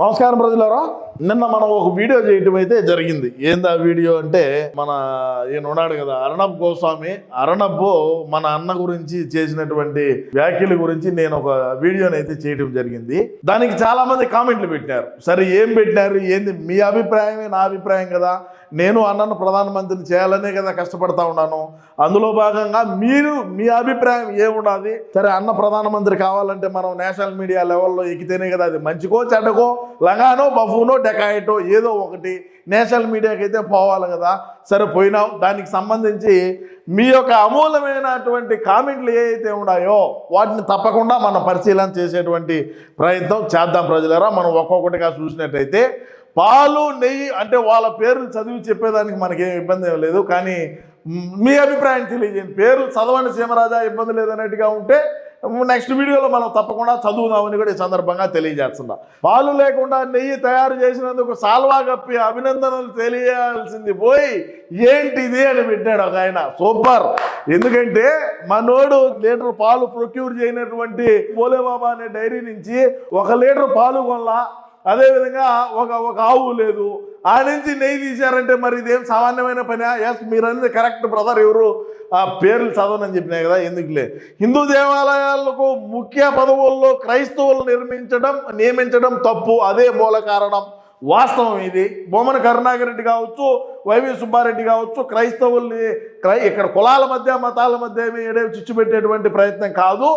నమస్కారం ప్రజలారా. నిన్న మనం ఒక వీడియో చేయటం అయితే జరిగింది. ఏంది ఆ వీడియో అంటే మన ఈయన ఉన్నాడు కదా అర్ణబ్ గోస్వామి. అర్ణబ్ మన అన్న గురించి చేసినటువంటి వ్యాఖ్యల గురించి నేను ఒక వీడియోని అయితే చేయటం జరిగింది. దానికి చాలా మంది కామెంట్లు పెట్టినారు. సరే ఏం పెట్టినారు? ఏంది? మీ అభిప్రాయమే నా అభిప్రాయం కదా. నేను అన్నను ప్రధానమంత్రిని చేయాలనే కదా కష్టపడతా ఉన్నాను. అందులో భాగంగా మీరు మీ అభిప్రాయం ఏమున్నది సరే అన్న ప్రధానమంత్రి కావాలంటే మనం నేషనల్ మీడియా లెవెల్లో ఎక్కితేనే కదా అది. మంచికో చెడ్డకో లగానో బఫూనో డెకాయటో ఏదో ఒకటి నేషనల్ మీడియాకి అయితే పోవాలి కదా. సరే పోయినావు దానికి సంబంధించి మీ యొక్క అమూలమైనటువంటి కామెంట్లు ఏవైతే ఉన్నాయో వాటిని తప్పకుండా మనం పరిశీలన చేసేటువంటి ప్రయత్నం చేద్దాం ప్రజలరా. మనం ఒక్కొక్కటిగా చూసినట్టయితే పాలు నెయ్యి అంటే వాళ్ళ పేర్లు చదివి చెప్పేదానికి మనకేం ఇబ్బంది ఏం లేదు. కానీ మీ అభిప్రాయం తెలియజేయండి. పేర్లు చదవండి సీమరాజా ఇబ్బంది లేదన్నట్టుగా ఉంటే నెక్స్ట్ వీడియోలో మనం తప్పకుండా చదువుదామని కూడా ఈ సందర్భంగా తెలియజేస్తున్నా. పాలు లేకుండా నెయ్యి తయారు చేసినందుకు సాల్వా కప్పి అభినందనలు తెలియాల్సింది పోయి ఏంటిది అని పెట్టాడు ఒక ఆయన. సూపర్. ఎందుకంటే మనోడు లీటర్ పాలు ప్రొక్యూర్ చేయనటువంటి పోలేబాబా అనే డైరీ నుంచి ఒక లీటర్ పాలు కొనలా. అదేవిధంగా ఒక ఒక ఆవు లేదు. ఆ నుంచి నెయ్యి తీశారంటే మరి ఇదేం సామాన్యమైన పని? ఎస్ మీరు అనేది కరెక్ట్ బ్రదర్ ఎవరు? ఆ పేర్లు చదవనని చెప్పినాయి కదా ఎందుకులే? హిందూ దేవాలయాలకు ముఖ్య పదవుల్లో క్రైస్తవులు నిర్మించడం నియమించడం తప్పు. అదే మూల కారణం. వాస్తవం ఇది. బొమ్మన కరుణాకర్ రెడ్డి కావచ్చు వైవి సుబ్బారెడ్డి కావచ్చు క్రైస్తవుల్ని క్రై ఇక్కడ కులాల మధ్య మతాల మధ్య ఏమి ఏడే చిచ్చు పెట్టేటువంటి ప్రయత్నం కాదు.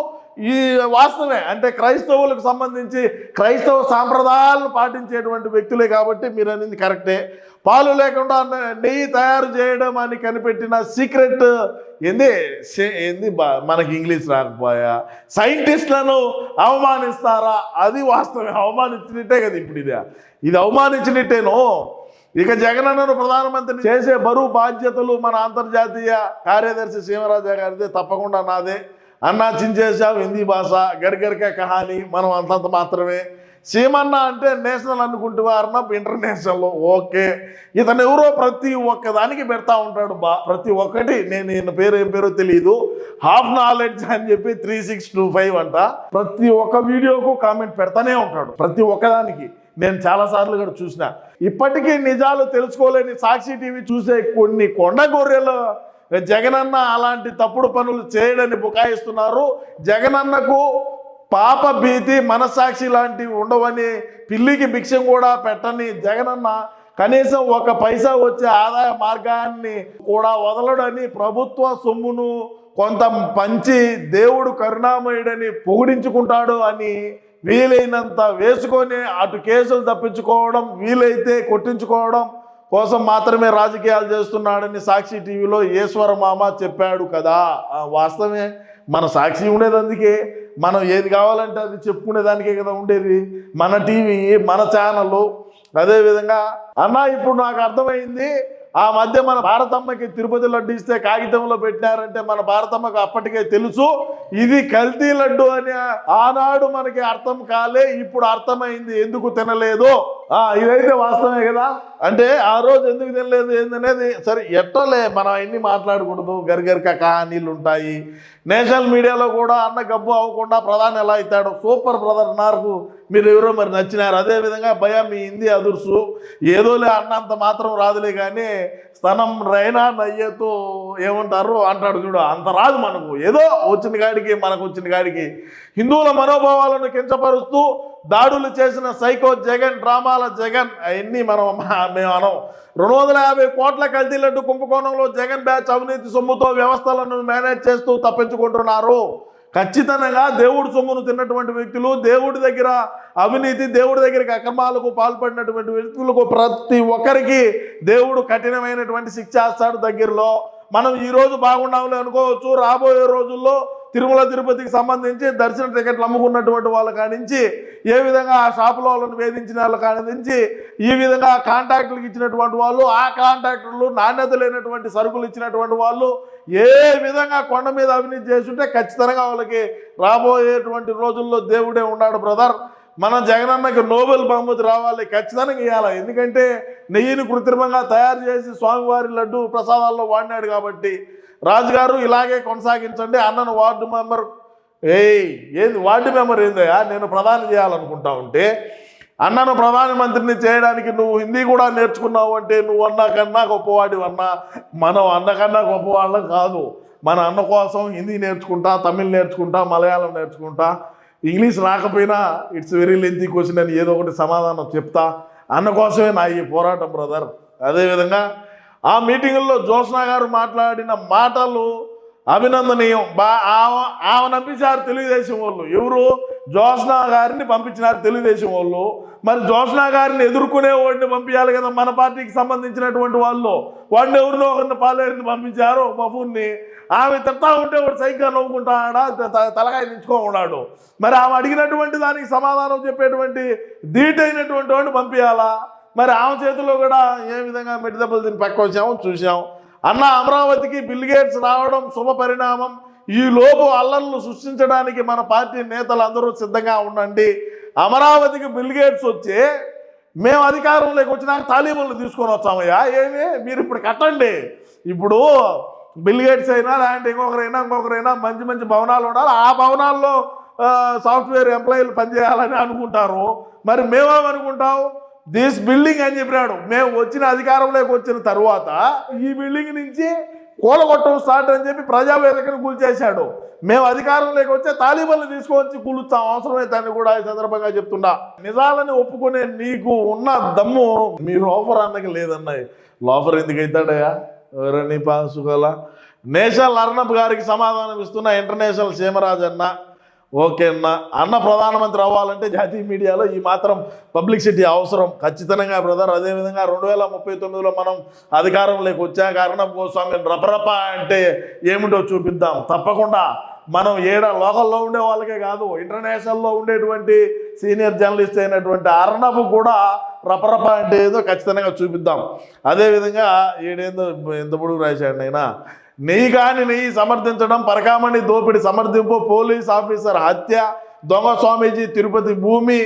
ఈ వాస్తవమే అంటే క్రైస్తవులకు సంబంధించి క్రైస్తవ సాంప్రదాయాలను పాటించేటువంటి వ్యక్తులే కాబట్టి మీరు అనేది కరెక్టే. పాలు లేకుండా నెయ్యి తయారు చేయడం అని కనిపెట్టిన సీక్రెట్ ఏంది? ఏంది మనకి ఇంగ్లీష్ రాకపోయా? సైంటిస్టులను అవమానిస్తారా? అది వాస్తవమే అవమానించినట్టే కదా ఇప్పుడు ఇది. ఇది అవమానించినట్టేనో ఇక జగనన్నను ప్రధానమంత్రిని చేసే బరువు బాధ్యతలు మన అంతర్జాతీయ కార్యదర్శి సీమరాజా గారిదే తప్పకుండా నాదే. అన్నా చించేశావు హిందీ భాష గడిగడిక కహాని మనం అంతంత మాత్రమే. సీమన్న అంటే నేషనల్ అనుకుంటే అర్ణబ్ ఇంటర్నేషనల్ ఓకే. ఇతను ఎవరో ప్రతి ఒక్క దానికి పెడతా ఉంటాడు బా ప్రతి ఒక్కటి. నేను ఈయన పేరు ఏం పేరో తెలియదు హాఫ్ నాలెడ్జ్ అని చెప్పి త్రీ సిక్స్ టూ ఫైవ్ అంట. ప్రతి ఒక్క వీడియోకు కామెంట్ పెడతానే ఉంటాడు ప్రతి ఒక్కదానికి నేను చాలా సార్లు కూడా చూసిన. ఇప్పటికీ నిజాలు తెలుసుకోలేని సాక్షి టీవీ చూసే కొన్ని కొండ గొర్రెలు జగనన్న అలాంటి తప్పుడు పనులు చేయడని బుకాయిస్తున్నారు. జగనన్నకు పాప భీతి మనసాక్షి లాంటివి ఉండవని పిల్లికి భిక్షం కూడా పెట్టని జగనన్న కనీసం ఒక పైసా వచ్చే ఆదాయ మార్గాన్ని కూడా వదలడని ప్రభుత్వ సొమ్మును కొంత పంచి దేవుడు కరుణామయుడని పొగిడించుకుంటాడు అని వీలైనంత వేసుకొని అటు కేసులు తప్పించుకోవడం వీలైతే కొట్టించుకోవడం కోసం మాత్రమే రాజకీయాలు చేస్తున్నాడని సాక్షి టీవీలో ఈశ్వర మామ చెప్పాడు కదా. ఆ, వాస్తవమే. మన సాక్షి ఉండేది అందుకే. మనం ఏది కావాలంటే అది చెప్పుకునేదానికే కదా ఉండేది. మన టీవీ మన ఛానల్ అదేవిధంగా అన్న ఇప్పుడు నాకు అర్థమైంది. ఆ మధ్య మన భారతమ్మకి తిరుపతి లడ్డు ఇస్తే కాగితంలో పెట్టినారంటే మన భారతమ్మకు అప్పటికే తెలుసు ఇది కల్తీ లడ్డు అని ఆనాడు మనకి అర్థం కాలే ఇప్పుడు అర్థమైంది ఎందుకు తినలేదు. ఇదైతే వాస్తవమే కదా? అంటే ఆ రోజు ఎందుకు తెలియలేదు ఏందనేది? సరే ఎట్టలే మనం అన్నీ మాట్లాడకూడదు? గరిగరిక కహానీలు ఉంటాయి నేషనల్ మీడియాలో కూడా అన్న గబ్బు అవ్వకుండా ప్రధాని ఎలా అవుతాడు సూపర్ బ్రదర్ నాకు మీరు ఎవరో మరి నచ్చినారు. అదేవిధంగా భయ మీ హిందీ అదుర్సు. ఏదోలే అన్నంత మాత్రం రాదులే కానీ స్తనం రైనా నయ్యతో ఏమంటారు? అంటాడు చూడు అంత రాదు మనకు. ఏదో వచ్చిన కాడికి మనకు వచ్చిన కాడికి. హిందువుల మనోభావాలను కించపరుస్తూ దాడులు చేసిన సైకో జగన్ డ్రామాల జగన్ అవన్నీ మనం మేము అనం. రెండు వందల యాభై కోట్ల కల్తీ లడ్డు కుంభకోణంలో జగన్ బ్యాచ్ అవినీతి సొమ్ముతో వ్యవస్థలను మేనేజ్ చేస్తూ తప్పించుకుంటున్నారు. ఖచ్చితంగా దేవుడు సొమ్మును తిన్నటువంటి వ్యక్తులు దేవుడి దగ్గర అవినీతి దేవుడి దగ్గరికి అక్రమాలకు పాల్పడినటువంటి వ్యక్తులకు ప్రతి ఒక్కరికి దేవుడు కఠినమైనటువంటి శిక్ష ఇస్తాడు దగ్గరలో. మనం ఈరోజు రోజు బాగున్నాములే అనుకోవచ్చు రాబోయే రోజుల్లో తిరుమల తిరుపతికి సంబంధించి దర్శన టికెట్లు అమ్ముకున్నటువంటి వాళ్ళ కానించి ఏ విధంగా ఆ షాపులో వాళ్ళని వేధించిన వాళ్ళ కానించి ఈ విధంగా కాంట్రాక్టులకు ఇచ్చినటువంటి వాళ్ళు ఆ కాంట్రాక్టర్లు నాణ్యత లేనటువంటి సరుకులు ఇచ్చినటువంటి వాళ్ళు ఏ విధంగా కొండ మీద అవినీతి చేస్తుంటే ఖచ్చితంగా వాళ్ళకి రాబోయేటువంటి రోజుల్లో దేవుడే ఉన్నాడు బ్రదర్. మనం జగనన్నకి నోబెల్ బహుమతి రావాలి ఖచ్చితంగా ఇవ్వాలి ఎందుకంటే నెయ్యిని కృత్రిమంగా తయారు చేసి స్వామివారి లడ్డు ప్రసాదాల్లో వాడినాడు కాబట్టి. రాజుగారు ఇలాగే కొనసాగించండి అన్నను వార్డు మెంబర్. ఏయ్ ఏంది వార్డు మెంబర్ ఏందయ్యా? నేను ప్రధాని చేయాలనుకుంటా ఉంటే అన్నను ప్రధానమంత్రిని చేయడానికి నువ్వు హిందీ కూడా నేర్చుకున్నావు అంటే నువ్వు అన్న కన్నా గొప్పవాడి అన్నా. మనం అన్నకన్నా గొప్పవాళ్ళం కాదు. మన అన్న కోసం హిందీ నేర్చుకుంటా తమిళ్ నేర్చుకుంటా మలయాళం నేర్చుకుంటా. ఇంగ్లీష్ రాకపోయినా ఇట్స్ వెరీ లెంతీ క్వశ్చన్ అని ఏదో ఒకటి సమాధానం చెప్తా. అన్న కోసమే నా ఈ పోరాటం బ్రదర్. అదేవిధంగా ఆ మీటింగుల్లో జ్యోత్స్నా గారు మాట్లాడిన మాటలు అభినందనీయం. బా ఆమె ఆమె పంపించారు తెలుగుదేశం వాళ్ళు. ఎవరు? జ్యోత్స్నా గారిని పంపించినారు తెలుగుదేశం వాళ్ళు. మరి జ్యోత్స్నా గారిని ఎదుర్కొనే వాడిని పంపించాలి కదా మన పార్టీకి సంబంధించినటువంటి వాళ్ళు. వాడిని ఎవరినో ఒకరిని పాలేరిని పంపించారు బఫూర్ని ఆమె తిట్టా ఉంటే వాడు సైకిల్ నవ్వుకుంటాడా? తలకాయ నించుకో ఉన్నాడు మరి ఆమె అడిగినటువంటి దానికి సమాధానం చెప్పేటువంటి ధీటైనటువంటి వాడిని పంపించాలా? మరి ఆమె చేతిలో కూడా ఏ విధంగా మెట్టి దెబ్బలు తిని పక్క వచ్చాము చూసాము అన్న అమరావతికి బిల్ గేట్స్ రావడం శుభ పరిణామం. ఈ లోపు అల్లర్లు సృష్టించడానికి మన పార్టీ నేతలు అందరూ సిద్ధంగా ఉండండి. అమరావతికి బిల్ గేట్స్ వచ్చి మేము అధికారంలోకి వచ్చినాక తాలీబన్లు తీసుకొని వచ్చామయ్యా ఏమి? మీరు ఇప్పుడు కట్టండి. ఇప్పుడు బిల్ గేట్స్ అయినా లేదంటే ఇంకొకరైనా ఇంకొకరైనా మంచి మంచి భవనాలు ఉండాలి. ఆ భవనాల్లో సాఫ్ట్వేర్ ఎంప్లాయీలు పనిచేయాలని అనుకుంటారు. మరి మేమేమనుకుంటాం? దిస్ బిల్డింగ్ అని చెప్పినాడు. మేము వచ్చిన అధికారంలోకి వచ్చిన తర్వాత ఈ బిల్డింగ్ నుంచి కూలగొట్టం స్టార్ట్ అని చెప్పి ప్రజావేదికను కూల్చేశాడు. మేము అధికారంలోకి వచ్చే తాలిబన్లు తీసుకొచ్చి కూలుస్తాం. అవసరమైతే కూడా ఈ సందర్భంగా చెప్తున్నా. నిజాలని ఒప్పుకునే నీకు ఉన్న దమ్ము మీ లోఫర్ అన్నకి లేదన్నాయి లోఫర్ ఎందుకు అవుతాడయ్యా ఎవరని పాసుకోవాలా నేషనల్ అర్ణబ్ గారికి సమాధానం ఇస్తున్న ఇంటర్నేషనల్ సీమరాజ్ అన్న ఓకే అన్న. అన్న ప్రధానమంత్రి అవ్వాలంటే జాతీయ మీడియాలో ఈ మాత్రం పబ్లిసిటీ అవసరం. ఖచ్చితంగా బ్రదర్. అదేవిధంగా రెండు వేల ముప్పై తొమ్మిదిలో మనం అధికారంలోకి వచ్చాక అర్ణబ్ గోస్వామి రపరప అంటే ఏమిటో చూపిద్దాం. తప్పకుండా మనం ఏడ లోకల్లో ఉండే వాళ్ళకే కాదు ఇంటర్నేషనల్లో ఉండేటువంటి సీనియర్ జర్నలిస్ట్ అయినటువంటి అర్ణబ్ కూడా రపరప అంటే ఏదో ఖచ్చితంగా చూపిద్దాం. అదేవిధంగా ఏడేందో ఎంత పొడుగు రాశాడు అయినా నెయ్యి కాని నెయ్యి సమర్థించడం పరకామణి దోపిడి సమర్థింపు పోలీస్ ఆఫీసర్ హత్య దొంగ స్వామీజీ తిరుపతి భూమి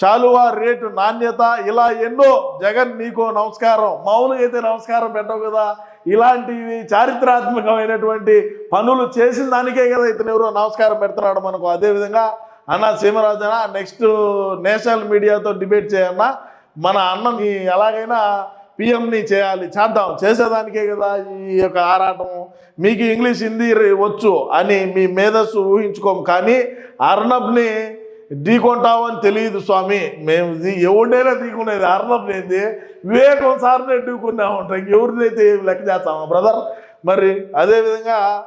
శాలువా రేటు నాణ్యత ఇలా ఎన్నో జగన్ నీకో నమస్కారం మామూలుగా అయితే నమస్కారం పెట్టవు కదా. ఇలాంటివి చారిత్రాత్మకమైనటువంటి పనులు చేసిన దానికే కదా ఇతను ఎవరో నమస్కారం పెడుతున్నాడు మనకు. అదేవిధంగా అన్న సీమరాజన నెక్స్ట్ నేషనల్ మీడియాతో డిబేట్ చేయన్నా మన అన్నని ఎలాగైనా పిఎంని చేయాలి. చేద్దాం. చేసేదానికే కదా ఈ యొక్క ఆరాటం. మీకు ఇంగ్లీష్ హిందీ వచ్చు అని మీ మేధస్సు ఊహించుకోం. కానీ అర్ణబ్ని ఢీకొంటావు అని తెలియదు స్వామి. మేము ఎవరినైనా ఢీకునేది. అర్ణబ్ ఏంది? వివేకం సార్నే ఢీకున్నాము ఉంటాం ఎవరినైతే ఏం లెక్క చేస్తామా బ్రదర్? మరి అదేవిధంగా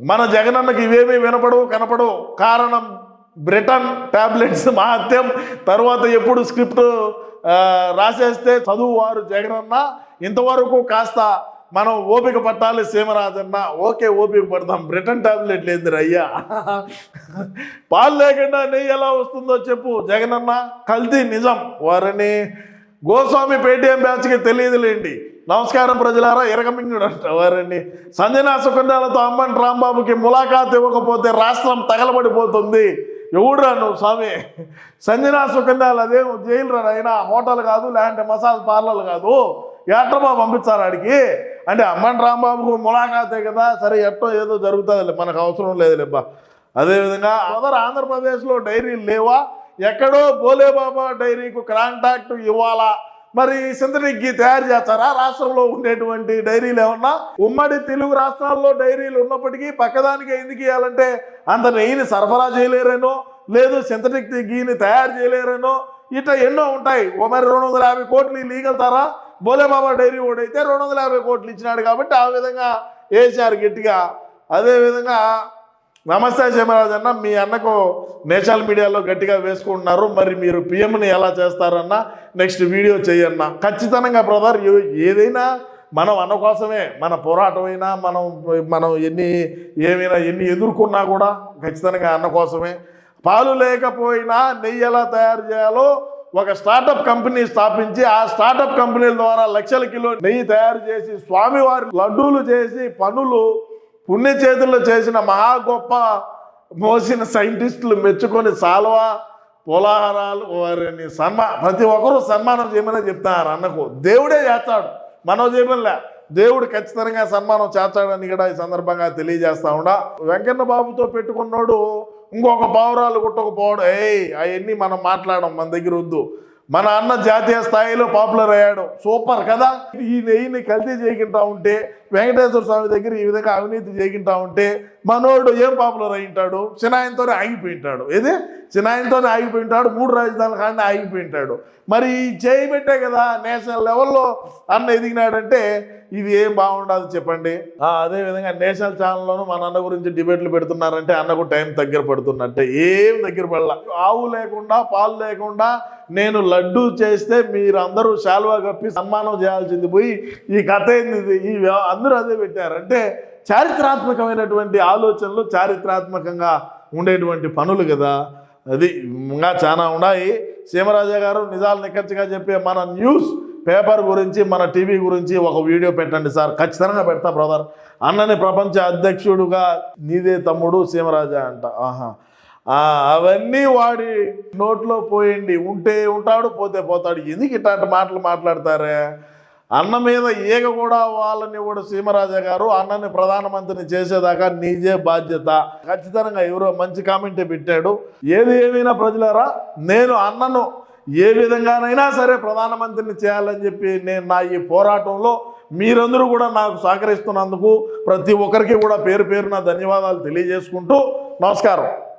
మన జగనన్నకి ఇవేమీ వినపడవు కనపడవు. కారణం బ్రిటన్ టాబ్లెట్స్ మహత్యం తర్వాత ఎప్పుడు స్క్రిప్ట్ రాసేస్తే చదువు వారు జగనన్న ఇంతవరకు కాస్త మనం ఓపిక పట్టాలి సీమరాజన్న. ఓకే ఓపిక పడదాం. బ్రిటన్ టాబ్లెట్ లేదురా అయ్యా. పాలు లేకుండా నెయ్యి ఎలా వస్తుందో చెప్పు జగనన్న. కల్తీ నిజం. వారిని గోస్వామి పేటీఎం బ్యాచ్కి తెలియదులేండి. నమస్కారం ప్రజలారా ఎరగమింగుడు అంట వారిని. సంజనా సుకన్యాలతో అమ్మన్ రాంబాబుకి ములాఖాత్ ఇవ్వకపోతే రాష్ట్రం తగలబడిపోతుంది. ఎవడురా నువ్వు స్వామి? సంజనా సుకన్యాలు అదేం జైలురా అయినా హోటల్ కాదు లేదంటే మసాజ్ పార్లర్ కాదు. ఎట్రమా పంపించారు ఆడికి. అంటే అమ్మన్ రాంబాబుకు ములాఖాతే కదా సరే ఎట్టో ఏదో జరుగుతుంది మనకు అవసరం లేదు లేబ్బా అదేవిధంగా అదర్ ఆంధ్రప్రదేశ్లో డైరీలు లేవా? ఎక్కడో బోలేబాబా డైరీకు కాంటాక్ట్ ఇవ్వాలా? మరి సింథటిక్ తయారు చేస్తారా? రాష్ట్రంలో ఉండేటువంటి డైరీలు ఏమన్నా? ఉమ్మడి తెలుగు రాష్ట్రాల్లో డైరీలు ఉన్నప్పటికీ పక్కదానికి ఎందుకు ఇవ్వాలంటే అంత నెయ్యిని సరఫరా చేయలేరనో లేదు సింథటిక్ గీని తయారు చేయలేరనో ఇట్లా ఎన్నో ఉంటాయి. ఓ మరి రెండు వందల యాభై కోట్లు లీగలుతారా బోలేబాబా డైరీ ఓడైతే రెండు వందల యాభై కోట్లు ఇచ్చినాడు కాబట్టి ఆ విధంగా వేసారు గట్టిగా. అదేవిధంగా నమస్తే శేమరాజ్ అన్న మీ అన్నకు నేషనల్ మీడియాలో గట్టిగా వేసుకుంటున్నారు. మరి మీరు పిఎంని ఎలా చేస్తారన్న నెక్స్ట్ వీడియో చేయన్న. ఖచ్చితంగా బ్రదర్ ఏదైనా మనం అన్న కోసమే. మన పోరాటమైనా మనం మనం ఎన్ని ఏమైనా ఎన్ని ఎదుర్కొన్నా కూడా ఖచ్చితంగా అన్న కోసమే. పాలు లేకపోయినా నెయ్యి ఎలా తయారు చేయాలో ఒక స్టార్టప్ కంపెనీ స్థాపించి ఆ స్టార్టప్ కంపెనీల ద్వారా లక్షల కిలో నెయ్యి తయారు చేసి స్వామివారి లడ్డూలు చేసి పనులు పుణ్య చేతుల్లో చేసిన మహా గొప్ప మోసిన సైంటిస్టులు మెచ్చుకొని సాల్వా పోలాహారాలు వారిని సన్మా ప్రతి ఒక్కరూ సన్మానం చేయమని చెప్తారు అన్నకు. దేవుడే చేస్తాడు. మనం చేయమనిలే దేవుడు ఖచ్చితంగా సన్మానం చేస్తాడని కూడా ఈ సందర్భంగా తెలియజేస్తా ఉండా వెంకన్న బాబుతో పెట్టుకున్నాడు ఇంకొక పావురాలు కుట్టకపోవడం ఏయ్ అవన్నీ మనం మాట్లాడడం మన దగ్గర వద్దు. మన అన్న జాతీయ స్థాయిలో పాపులర్ అయ్యాడు. సూపర్ కదా? ఈ నెయ్యిని కల్తీ చేయకుండా ఉంటే వెంకటేశ్వర స్వామి దగ్గర ఈ విధంగా అవినీతి చేయకుండా ఉంటే మనోడు ఏం పాపులర్ అయి ఉంటాడు? చిన్నాయంతోనే ఆగిపోయింటాడు ఏది? చినాయంతోనే ఆగిపోయింటాడు మూడు రాజధానుల కానీ ఆగిపోయింటాడు మరి ఈ చేయబెట్టే కదా నేషనల్ లెవెల్లో అన్న ఎదిగినాడంటే ఇది ఏం బాగుండదు చెప్పండి? అదే విధంగా నేషనల్ ఛానల్లోనూ మన అన్న గురించి డిబేట్లు పెడుతున్నారంటే అన్నకు టైం దగ్గర పడుతున్నట్టే. ఏం దగ్గర పడలా. ఆవు లేకుండా పాలు లేకుండా నేను లడ్డు చేస్తే మీరు అందరూ శాల్వా కప్పి సన్మానం చేయాల్సింది పోయి ఈ కథ ఏంది ఈ అందరూ అదే పెట్టారు అంటే చారిత్రాత్మకమైనటువంటి ఆలోచనలు చారిత్రాత్మకంగా ఉండేటువంటి పనులు కదా. అది ఇంకా చాలా ఉన్నాయి. సీమరాజా గారు నిజాలు నిక్కచ్చిగా చెప్పే మన న్యూస్ పేపర్ గురించి మన టీవీ గురించి ఒక వీడియో పెట్టండి సార్. ఖచ్చితంగా పెడతా బ్రదర్. అన్నని ప్రపంచ అధ్యక్షుడుగా నీదే తమ్ముడు సీమరాజా అంట. ఆహా. అవన్నీ వాడి నోట్లో పోయండి. ఉంటే ఉంటాడు పోతే పోతాడు. ఎందుకు ఇట్లాంటి మాటలు మాట్లాడతారే? అన్న మీద ఈగ కూడా వాళ్ళని కూడా సీమరాజా గారు అన్నని ప్రధానమంత్రిని చేసేదాకా నీజే బాధ్యత. ఖచ్చితంగా ఎవరో మంచి కామెంట్ పెట్టాడు. ఏది ఏమైనా ప్రజలారా నేను అన్నను ఏ విధంగానైనా సరే ప్రధానమంత్రిని చేయాలని చెప్పి నేను నా ఈ పోరాటంలో మీరందరూ కూడా నాకు సహకరిస్తున్నందుకు ప్రతి ఒక్కరికి కూడా పేరు పేరున ధన్యవాదాలు తెలియజేసుకుంటూ నమస్కారం.